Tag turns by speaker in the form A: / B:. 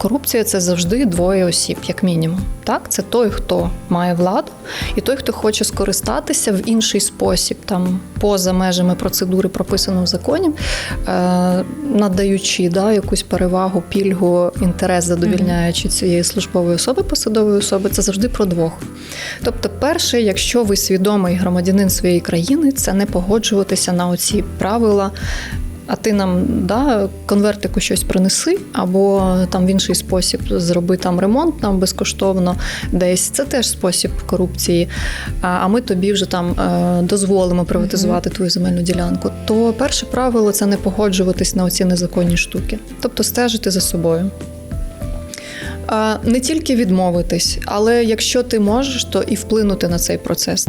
A: Корупція це завжди двоє осіб, як мінімум. Так, це той, хто має владу, і той, хто хоче скористатися в інший спосіб, там поза межами процедури, прописаної в законі, е, надаючи да, якусь перевагу, пільгу, інтерес, задовільняючи цієї службової особи, посадової особи, це завжди про двох. Тобто, перше, якщо ви свідомий громадянин своєї країни, це не погоджуватися на оці правила. А ти нам да, конвертику щось принеси, або там в інший спосіб зроби там ремонт нам безкоштовно десь. Це теж спосіб корупції. А ми тобі вже там е, дозволимо приватизувати твою земельну ділянку. То перше правило це не погоджуватись на оці незаконні штуки, тобто стежити за собою. Не тільки відмовитись, але якщо ти можеш, то і вплинути на цей процес.